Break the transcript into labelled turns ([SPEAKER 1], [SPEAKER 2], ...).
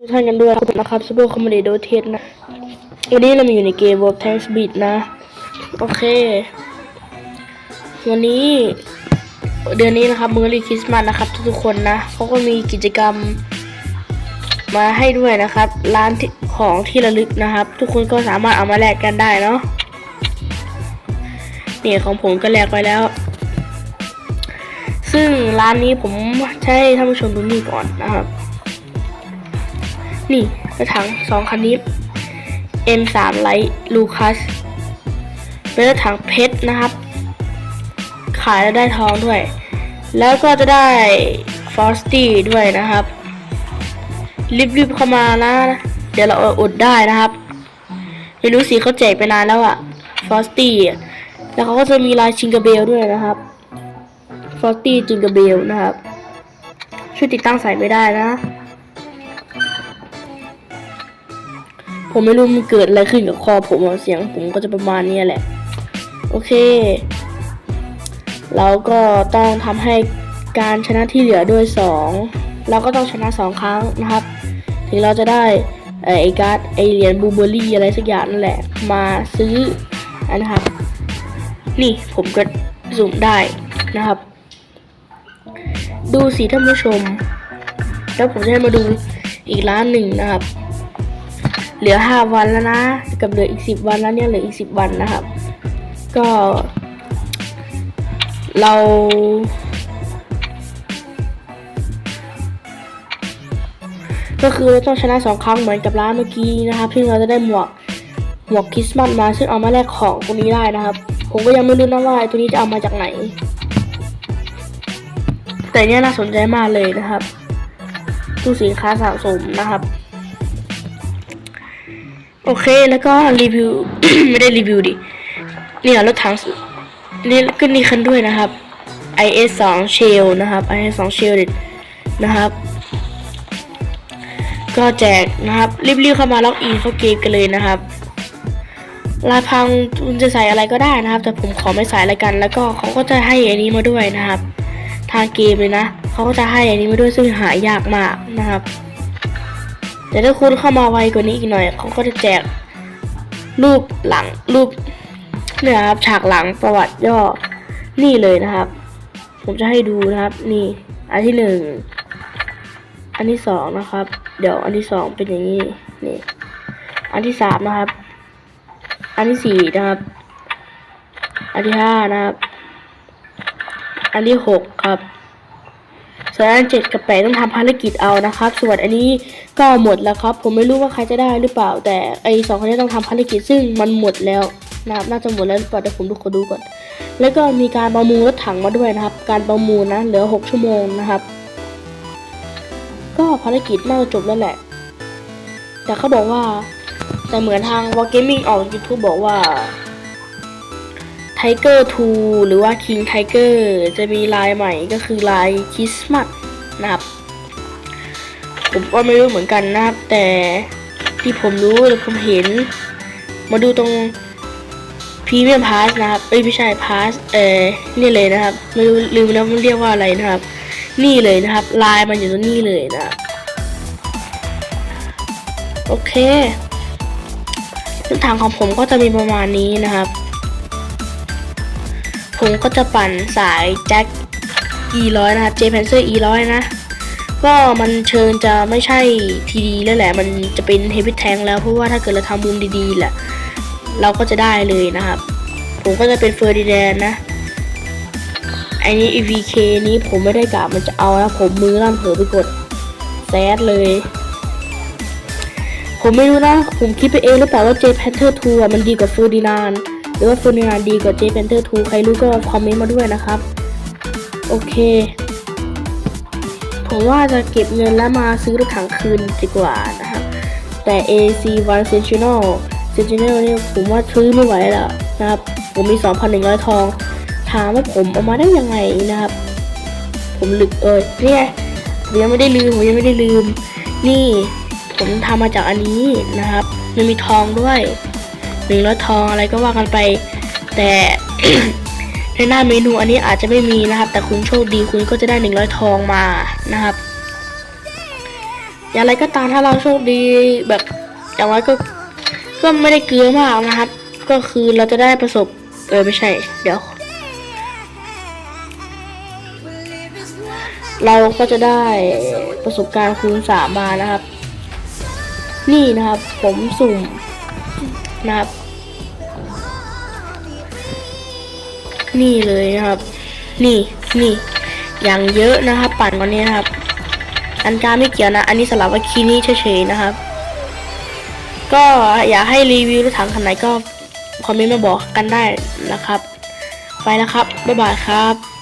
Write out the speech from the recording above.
[SPEAKER 1] ทุกท่านกันด้วยนะครับซูเปอร์คอมเมดี้โดเทสนะ วันนี้เรามาอยู่ในเกม World Tanks Beat นะ โอเค วันนี้ เดือนนี้นะครับมือรีคริสต์มาสนะครับ ทุกๆคนนะเขาก็มีกิจกรรมมาให้ด้วยนะครับ ร้านของที่ระลึกนะครับ ทุกคนก็สามารถเอามาแลกกันได้เนาะนี่ของผมก็แลกไปแล้ว ซึ่งร้านนี้ผมให้ท่านผู้ชมดูนี่ก่อนนะครับ นี่กรถถังสองคันนี้ M3 Light Lucas เป็นรถถังเพชรนะครับ ขายแล้วได้ทองด้วย แล้วก็จะได้ Frosty ด้วยนะครับ รีบๆเข้ามานะเดี๋ยวเราอดได้นะครับ ไม่รู้สิเขาแจกไปนานแล้วอะ Frosty อะแล้วเขาก็จะมีลายชิงกาเบลด้วยนะครับ Frosty จิงกาเบลนะครับ ช่วยติดตั้งสายไม่ได้นะ ผมไม่รู้มันเกิดอะไรขึ้นกับคอผมเสียงผมก็จะประมาณนี้แหละ โอเค เราก็ต้องทำให้การชนะที่เหลือด้วยสองเราก็ต้องชนะสองครั้งนะครับ ถึงเราจะได้ไอการ์ดไอเหรียญบูเบอรี่อะไรสักอย่างนั่นแหละ มาซื้อนะครับ นี่ผมก็สุ่มได้นะครับ ดูสิท่านผู้ชม แล้วผมจะให้มาดูอีกร้านหนึ่งนะครับ เหลือห้าวันแล้วนะกับเหลืออีกสิบวันแล้วเนี่ยเหลืออีกสิบวันนะครับ ก็ เราก็คือเราต้องชนะสองครั้งเหมือนกับร้านเมื่อกี้นะครับซึ่เราจะได้หมวกหมวกคริสต์มาสมาซึ่งเอามาแลกของตรงนี้ได้นะครับ ผมก็ยังไม่รู้นะว่าตัวนี้จะเอามาจากไหน แต่เนี่ยน่าสนใจมากเลยนะครับตู้สินค้าสะสมนะครับ โอเคแล้วก็รีวิว ไม่ได้รีวิวดิเนี่ยรถถังสุนี่ก็นี่คันด้วยนะครับ IS 2 Shell นะครับ IS 2 Shell เด็ดนะครับ ก็แจกนะครับรีบๆเข้ามาล็อกอินเข้าเกมกันเลยนะครับลายพังคุณจะใส่อะไรก็ได้นะครับ แต่ผมขอไม่ใส่อะไรกัน แล้วก็เขาก็จะให้อันนี้มาด้วยนะครับ ทางเกมเลยนะเขาก็จะให้อันนี้มาด้วยซึ่งหายากมากนะครับ แต่ถ้าคุณเข้ามาไวกว่านี้อีกหน่อยเขาก็จะแจกรูปหลังรูปเนี่ยครับฉากหลังประวัติย่อนี่เลยนะครับ ผมจะให้ดูนะครับ นี่ อันที่หนึ่งอันที่สองนะครับ เดี๋ยวอันที่สองเป็นอย่างนี้นี่ อันที่สามนะครับ อันที่สี่นะครับ อันที่ห้านะครับ อันที่หกครับ ส่วนอันเจ็ดกับแปดต้องทำภารกิจเอานะครับ ส่วนอันนี้ก็หมดแล้วครับ ผมไม่รู้ว่าใครจะได้หรือเปล่า แต่ไอสองคนนี้ต้องทำภารกิจซึ่งมันหมดแล้วนะครับน่าจะหมดแล้วหรือเปล่าเดี๋ยวผมดูขอดูก่อน แล้วก็มีการประมูลรถถังมาด้วยนะครับ การประมูลนะเหลือหกชั่วโมงนะครับ ก็ภารกิจน่าจะจบแล้วแหละ แต่เขาบอกว่าแต่เหมือนทาง w a r Gaming ออก YouTube บอกว่า Tiger 2หรือว่า King Tiger จะมีลายใหม่ก็คือลายคริสต์มาสนะครับ ผมก็ไม่รู้เหมือนกันนะครับ แต่ที่ผมรู้หรือผมเห็น มาดูตรงพรีเมียมพาสนะครับเอ้ยไม่ใช่พาสเออนี่เลยนะครับไม่รู้ลืมแล้วมันเรียกว่าอะไรนะครับ นี่เลยนะครับ ลายมันอยู่ตรงนี้เลยนะโอเคเส้นทางของผมก็จะมีประมาณนี้นะครับ ผมก็จะปั่นสายแจ็ค E100 นะครับ J Panzer E100 นะ ก็มันเชิญจะไม่ใช่ทีดีแล้วแหละ มันจะเป็นเฮฟวี่แทงแล้ว เพราะว่าถ้าเกิดเราทำมุมดีๆแหละ เราก็จะได้เลยนะครับ ผมก็จะเป็นเฟอร์ดิแดนนะอันนี้ EVK นี้ผมไม่ได้กะมันจะเอานะผมมือลั่นเผลอไปกดแซดเลย ผมไม่รู้นะ ผมคิดไปเองหรือเปล่าว่า J Panther 2อะมันดีกว่าเฟอร์ดินาน หรือว่าฟอร์ดินานดีกว่า J Panther 2 ใครรู้ก็คอมเมนต์มาด้วยนะครับ โอเค ผมว่าจะเก็บเงินแล้วมาซื้อรถถังคืนดีกว่านะครับ แต่ AC1 Sentinel Sentinel นี่ผมว่าซื้อไม่ไหวแล้วนะครับ ผมมี 2,100 ทอง ถามว่าผมเอามาได้ยังไงนะครับ ผมลึกเออเนี่ยผมยังไม่ได้ลืมผมยังไม่ได้ลืม นี่ผมทำมาจากอันนี้นะครับ มันมีทองด้วย หนึ่งร้อยทองอะไรก็ว่ากันไป แต่ในหน้าเมนูอันนี้อาจจะไม่มีนะครับ แต่คุณโชคดีคุณก็จะได้หนึ่งร้อยทองมานะครับ อย่างไรก็ตามถ้าเราโชคดีแบบอย่างไรก็ก็ไม่ได้เกลือมากนะครับ ก็คือเราจะได้ประสบเออไม่ใช่ เดี๋ยว เราก็จะได้ประสบการณ์คูณสามมานะครับ นี่นะครับ ผมสุ่ม นะครับ นี่เลยนะครับ นี่นี่อย่างเยอะนะครับ ปั่นวันนี้นะครับ อันการไม่เกี่ยวนะ อันนี้สลับว่าคีนี่เฉยๆนะครับ ก็อยากให้รีวิวรถถังคันไหนก็คอมเมนต์มาบอกกันได้นะครับ ไปแล้วครับ บ๊ายบายครับ